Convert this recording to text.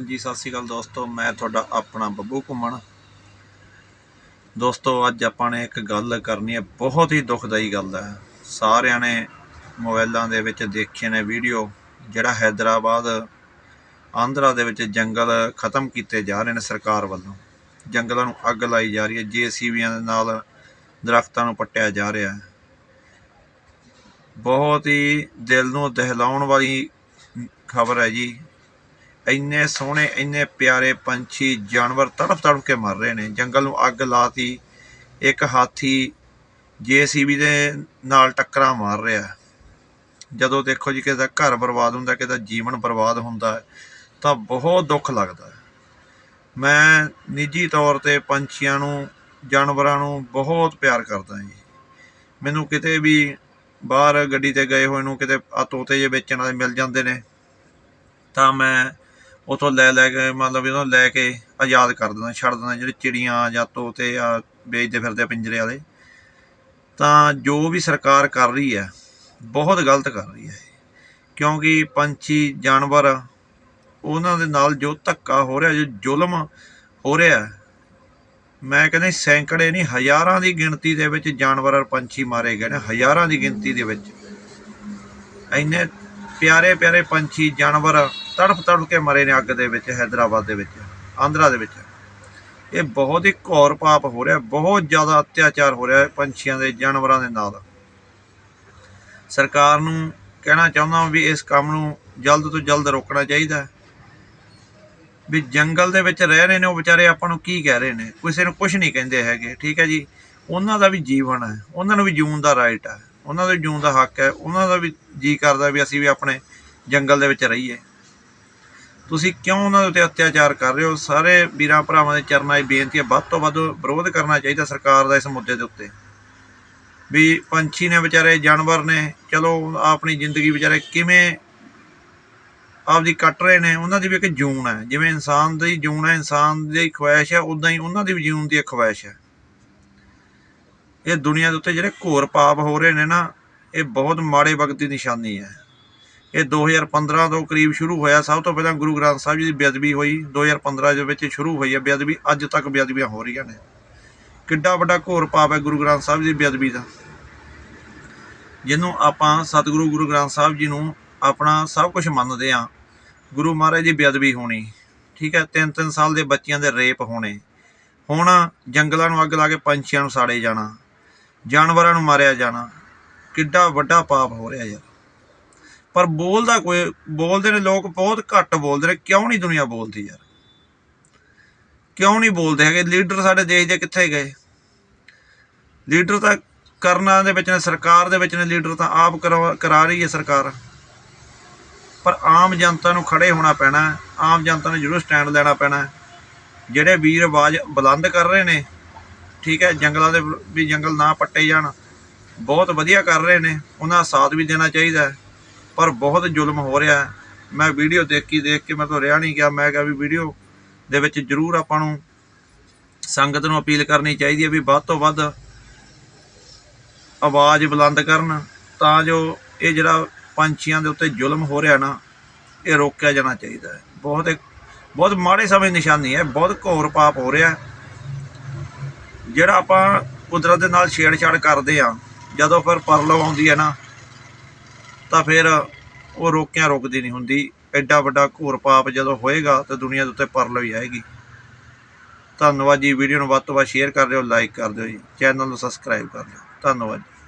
ਹਾਂਜੀ, ਸਤਿ ਸ਼੍ਰੀ ਅਕਾਲ ਦੋਸਤੋ। ਮੈਂ ਤੁਹਾਡਾ ਆਪਣਾ ਬੱਬੂ ਘੁੰਮਣ। ਦੋਸਤੋ, ਅੱਜ ਆਪਾਂ ਨੇ ਇੱਕ ਗੱਲ ਕਰਨੀ ਹੈ, ਬਹੁਤ ਹੀ ਦੁਖਦਾਈ ਗੱਲ ਹੈ। ਸਾਰਿਆਂ ਨੇ ਮੋਬਾਈਲਾਂ ਦੇ ਵਿੱਚ ਦੇਖੇ ਨੇ ਵੀਡੀਓ, ਜਿਹੜਾ ਹੈਦਰਾਬਾਦ ਆਂਧਰਾ ਦੇ ਵਿੱਚ ਜੰਗਲ ਖਤਮ ਕੀਤੇ ਜਾ ਰਹੇ ਨੇ ਸਰਕਾਰ ਵੱਲੋਂ। ਜੰਗਲਾਂ ਨੂੰ ਅੱਗ ਲਾਈ ਜਾ ਰਹੀ ਹੈ, ਜੀਸੀਬੀਆਂ ਦੇ ਨਾਲ ਦਰਖਤਾਂ ਨੂੰ ਪੱਟਿਆ ਜਾ ਰਿਹਾ ਹੈ। ਬਹੁਤ ਹੀ ਦਿਲ ਨੂੰ ਦਹਿਲਾਉਣ ਵਾਲੀ ਖਬਰ ਹੈ ਜੀ। ਇੰਨੇ ਸੋਹਣੇ, ਇੰਨੇ ਪਿਆਰੇ ਪੰਛੀ ਜਾਨਵਰ ਤੜਫ ਤੜਫ ਕੇ ਮਰ ਰਹੇ ਨੇ। ਜੰਗਲ ਨੂੰ ਅੱਗ ਲਾਤੀ। ਇੱਕ ਹਾਥੀ ਜੀਸੀਬੀ ਦੇ ਨਾਲ ਟੱਕਰਾਂ ਮਾਰ ਰਿਹਾ। ਜਦੋਂ ਦੇਖੋ ਜੀ ਕਿਸੇ ਦਾ ਘਰ ਬਰਬਾਦ ਹੁੰਦਾ ਕਿਸੇ ਦਾ ਜੀਵਨ ਬਰਬਾਦ ਹੁੰਦਾ, ਤਾਂ ਬਹੁਤ ਦੁੱਖ ਲੱਗਦਾ। ਮੈਂ ਨਿੱਜੀ ਤੌਰ ਤੇ ਪੰਛੀਆਂ ਨੂੰ, ਜਾਨਵਰਾਂ ਨੂੰ ਬਹੁਤ ਪਿਆਰ ਕਰਦਾ ਜੀ। ਮੈਨੂੰ ਕਿਤੇ ਵੀ ਬਾਹਰ ਗੱਡੀ ਤੇ ਗਏ ਹੋਏ ਨੂੰ ਕਿਤੇ ਆ ਤੋਤੇ ਜੇ ਵੇਚਣ ਵਾਲੇ ਮਿਲ ਜਾਂਦੇ ਨੇ, ਤਾਂ ਮੈਂ ਉਥੋਂ ਲੈ ਲੈ ਕੇ, ਮਤਲਬ ਇਹਨਾਂ ਨੂੰ ਲੈ ਕੇ ਆਜ਼ਾਦ ਕਰ ਦਿੰਦਾ, ਛੱਡ ਦਿੰਦਾ ਜਿਹੜੇ ਚਿੜੀਆਂ ਜਾਂ ਤੋਤੇ ਆ ਵੇਚਦੇ ਫਿਰਦੇ ਆ ਪਿੰਜਰੇ ਵਾਲੇ। ਤਾਂ ਜੋ ਵੀ ਸਰਕਾਰ ਕਰ ਰਹੀ ਹੈ, ਬਹੁਤ ਗਲਤ ਕਰ ਰਹੀ ਹੈ ਕਿਉਂਕਿ ਪੰਛੀ, ਜਾਨਵਰ, ਉਹਨਾਂ ਦੇ ਨਾਲ ਜੋ ਧੱਕਾ ਹੋ ਰਿਹਾ, ਜੋ ਜ਼ੁਲਮ ਹੋ ਰਿਹਾ, ਮੈਂ ਕਹਿੰਦਾ ਸੈਂਕੜੇ ਨਹੀਂ, ਹਜ਼ਾਰਾਂ ਦੀ ਗਿਣਤੀ ਦੇ ਵਿੱਚ ਜਾਨਵਰ ਔਰ ਪੰਛੀ ਮਾਰੇ ਗਏ ਨੇ, ਹਜ਼ਾਰਾਂ ਦੀ ਗਿਣਤੀ ਦੇ ਵਿੱਚ। ਇੰਨੇ ਪਿਆਰੇ ਪਿਆਰੇ ਪੰਛੀ, ਜਾਨਵਰ ਤੜਫ ਤੜਫ ਕੇ ਮਰੇ ਨੇ ਅੱਗ ਦੇ ਵਿੱਚ, ਹੈਦਰਾਬਾਦ ਦੇ ਵਿੱਚ, ਆਂਧਰਾ ਦੇ ਵਿੱਚ। ਇਹ ਬਹੁਤ ਹੀ ਘੋਰ ਪਾਪ ਹੋ ਰਿਹਾ, ਬਹੁਤ ਜ਼ਿਆਦਾ ਅਤਿਆਚਾਰ ਹੋ ਰਿਹਾ ਪੰਛੀਆਂ ਦੇ, ਜਾਨਵਰਾਂ ਦੇ ਨਾਲ। ਸਰਕਾਰ ਨੂੰ ਕਹਿਣਾ ਚਾਹੁੰਦਾ ਵੀ ਇਸ ਕੰਮ ਨੂੰ ਜਲਦ ਤੋਂ ਜਲਦ ਰੋਕਣਾ ਚਾਹੀਦਾ ਵੀ ਜੰਗਲ ਦੇ ਵਿੱਚ ਰਹਿ ਰਹੇ ਨੇ ਉਹ ਵਿਚਾਰੇ, ਆਪਾਂ ਨੂੰ ਕੀ ਕਹਿ ਰਹੇ ਨੇ? ਕਿਸੇ ਨੂੰ ਕੁਝ ਨਹੀਂ ਕਹਿੰਦੇ ਹੈਗੇ, ਠੀਕ ਹੈ ਜੀ? ਉਹਨਾਂ ਦਾ ਵੀ ਜੀਵਨ ਹੈ, ਉਹਨਾਂ ਨੂੰ ਵੀ ਜੂਨ ਦਾ ਰਾਈਟ ਹੈ, ਉਹਨਾਂ ਦਾ ਜੂਨ ਦਾ ਹੱਕ ਹੈ, ਉਹਨਾਂ ਦਾ ਵੀ ਜੀ ਕਰਦਾ ਵੀ ਅਸੀਂ ਵੀ ਆਪਣੇ ਜੰਗਲ ਦੇ ਵਿੱਚ ਰਹੀਏ। ਤੁਸੀਂ ਕਿਉਂ ਉਹਨਾਂ ਦੇ ਉੱਤੇ ਅਤਿਆਚਾਰ ਕਰ ਰਹੇ ਹੋ? ਸਾਰੇ ਵੀਰਾਂ ਭਰਾਵਾਂ ਦੇ ਚਰਨਾਂ 'ਚ ਬੇਨਤੀ ਹੈ, ਵੱਧ ਤੋਂ ਵੱਧ ਵਿਰੋਧ ਕਰਨਾ ਚਾਹੀਦਾ ਸਰਕਾਰ ਦਾ ਇਸ ਮੁੱਦੇ ਦੇ ਉੱਤੇ। ਵੀ ਪੰਛੀ ਨੇ ਵਿਚਾਰੇ, ਜਾਨਵਰ ਨੇ, ਚਲੋ ਆਪਣੀ ਜ਼ਿੰਦਗੀ ਵਿਚਾਰੇ ਕਿਵੇਂ ਆਪਦੀ ਕੱਟ ਰਹੇ ਨੇ, ਉਹਨਾਂ ਦੀ ਵੀ ਇੱਕ ਜੂਨ ਹੈ। ਜਿਵੇਂ ਇਨਸਾਨ ਦੀ ਜੂਨ ਹੈ, ਇਨਸਾਨ ਦੀ ਖੁਆਇਸ਼ ਹੈ ਉਦਾਂ ਹੀ ਉਹਨਾਂ ਦੀ ਵੀ ਜੂਨ ਦੀ ਇੱਕ ਖੁਆਇਸ਼ ਹੈ। ਇਹ ਦੁਨੀਆ ਦੇ ਉੱਤੇ ਜਿਹੜੇ ਘੋਰ ਪਾਪ ਹੋ ਰਹੇ ਨੇ ਨਾ, ਇਹ ਬਹੁਤ ਮਾੜੇ ਵਕਤ ਦੀ ਨਿਸ਼ਾਨੀ ਹੈ। ਇਹ 2015 ਤੋਂ ਕਰੀਬ ਸ਼ੁਰੂ ਹੋਇਆ। ਸਭ ਤੋਂ ਪਹਿਲਾਂ ਗੁਰੂ ਗ੍ਰੰਥ ਸਾਹਿਬ ਜੀ ਦੀ ਬੇਅਦਬੀ ਹੋਈ। 2015 ਦੇ ਵਿੱਚ ਸ਼ੁਰੂ ਹੋਈ ਹੈ ਬੇਅਦਬੀ। ਅੱਜ ਤੱਕ ਬੇਅਦਬੀਆਂ ਹੋ ਰਹੀਆਂ ਨੇ। ਕਿੱਡਾ ਵੱਡਾ ਘੋਰ ਪਾਪ ਹੈ ਗੁਰੂ ਗ੍ਰੰਥ ਸਾਹਿਬ ਜੀ ਦੀ ਬੇਅਦਬੀ ਦਾ। ਜਿਹਨੂੰ ਆਪਾਂ ਸਤਿਗੁਰੂ ਗੁਰੂ ਗ੍ਰੰਥ ਸਾਹਿਬ ਜੀ ਨੂੰ ਆਪਣਾ ਸਭ ਕੁਝ ਮੰਨਦੇ ਆ ਗੁਰੂ ਮਹਾਰਾਜ ਦੀ ਬੇਅਦਬੀ ਹੋਣੀ। ਠੀਕ ਹੈ ਤਿੰਨ ਤਿੰਨ ਸਾਲ ਦੇ ਬੱਚਿਆਂ ਦੇ ਰੇਪ ਹੋਣੇ। ਹੁਣ ਜੰਗਲਾਂ ਨੂੰ ਅੱਗ ਲਾ ਕੇ ਪੰਛੀਆਂ ਨੂੰ ਸਾੜੇ ਜਾਣਾ। ਜਾਨਵਰਾਂ ਨੂੰ ਮਾਰਿਆ ਜਾਣਾ। ਕਿੱਡਾ ਵੱਡਾ ਪਾਪ ਹੋ ਰਿਹਾ ਯਾਰ। ਪਰ ਬੋਲਦਾ ਕੋਈ, ਬੋਲਦੇ ਨੇ ਲੋਕ ਬਹੁਤ ਘੱਟ ਬੋਲਦੇ ਨੇ, ਕਿਉਂ ਨਹੀਂ ਦੁਨੀਆ ਬੋਲਦੀ ਯਾਰ? ਕਿਉਂ ਨਹੀਂ ਬੋਲਦੇ ਹੈਗੇ? ਲੀਡਰ ਸਾਡੇ ਦੇਸ਼ ਦੇ ਕਿੱਥੇ ਗਏ? ਲੀਡਰ ਤਾਂ ਕਰਨਾ ਦੇ ਵਿੱਚ ਨੇ, ਸਰਕਾਰ ਦੇ ਵਿੱਚ ਨੇ ਲੀਡਰ ਤਾਂ ਆਪ ਕਰਵਾ- ਕਰਾ ਰਹੀ ਹੈ ਸਰਕਾਰ। ਪਰ ਆਮ ਜਨਤਾ ਨੂੰ ਖੜੇ ਹੋਣਾ ਪੈਣਾ, ਆਮ ਜਨਤਾ ਨੂੰ ਜ਼ਰੂਰ ਸਟੈਂਡ ਲੈਣਾ ਪੈਣਾ। ਜਿਹੜੇ ਵੀਰ ਆਵਾਜ਼ ਬੁਲੰਦ ਕਰ ਰਹੇ ਨੇ, ਠੀਕ ਹੈ, ਜੰਗਲਾਂ ਦੇ ਵੀ ਜੰਗਲ ਨਾ ਪੱਟੇ ਜਾਣ, ਬਹੁਤ ਵਧੀਆ ਕਰ ਰਹੇ ਨੇ, ਉਹਨਾਂ ਦਾ ਸਾਥ ਵੀ ਦੇਣਾ ਚਾਹੀਦਾ ਹੈ। ਪਰ ਬਹੁਤ ਜ਼ੁਲਮ ਹੋ ਰਿਹਾ ਮੈਂ ਵੀਡੀਓ ਦੇਖੀ, ਦੇਖ ਕੇ ਮੈਂ ਤੋਂ ਰਿਹਾ ਨਹੀਂ ਗਿਆ। ਮੈਂ ਕਿਹਾ ਵੀ ਵੀਡੀਓ ਦੇ ਵਿੱਚ ਜ਼ਰੂਰ ਆਪਾਂ ਨੂੰ ਸੰਗਤ ਨੂੰ ਅਪੀਲ ਕਰਨੀ ਚਾਹੀਦੀ ਹੈ ਵੀ ਵੱਧ ਤੋਂ ਵੱਧ ਆਵਾਜ਼ ਬੁਲੰਦ ਕਰਨ, ਤਾਂ ਜੋ ਇਹ ਜਿਹੜਾ ਪੰਛੀਆਂ ਦੇ ਉੱਤੇ ਜ਼ੁਲਮ ਹੋ ਰਿਹਾ ਨਾ, ਇਹ ਰੋਕਿਆ ਜਾਣਾ ਚਾਹੀਦਾ ਹੈ। ਬਹੁਤ ਇੱਕ, ਬਹੁਤ ਮਾੜੇ ਸਮੇਂ ਨਿਸ਼ਾਨੀ ਹੈ। ਬਹੁਤ ਘੋਰ ਪਾਪ ਹੋ ਰਿਹਾ ਜਿਹੜਾ ਆਪਾਂ ਕੁਦਰਤ ਦੇ ਨਾਲ ਛੇੜਛਾੜ ਕਰਦੇ ਆ ਜਦੋਂ ਫਿਰ ਪਰਲੋ ਆਉਂਦੀ ਹੈ ਨਾ ਤਾਂ ਫਿਰ ਉਹ ਰੋਕਿਆਂ ਰੁਕਦੀ ਨਹੀਂ ਹੁੰਦੀ। ਐਡਾ ਵੱਡਾ ਘੋਰ ਪਾਪ ਜਦੋਂ ਹੋਏਗਾ ਤਾਂ ਦੁਨੀਆ ਦੇ ਉੱਤੇ ਪਰਲੋ ਹੀ ਆਏਗੀ। ਧੰਨਵਾਦ ਜੀ। ਵੀਡੀਓ ਨੂੰ ਵੱਧ ਤੋਂ ਵੱਧ ਸ਼ੇਅਰ ਕਰ ਦਿਓ ਲਾਈਕ ਕਰ ਦਿਓ ਜੀ। ਚੈਨਲ ਨੂੰ ਸਬਸਕ੍ਰਾਈਬ ਕਰ ਦਿਓ। ਧੰਨਵਾਦ ਜੀ।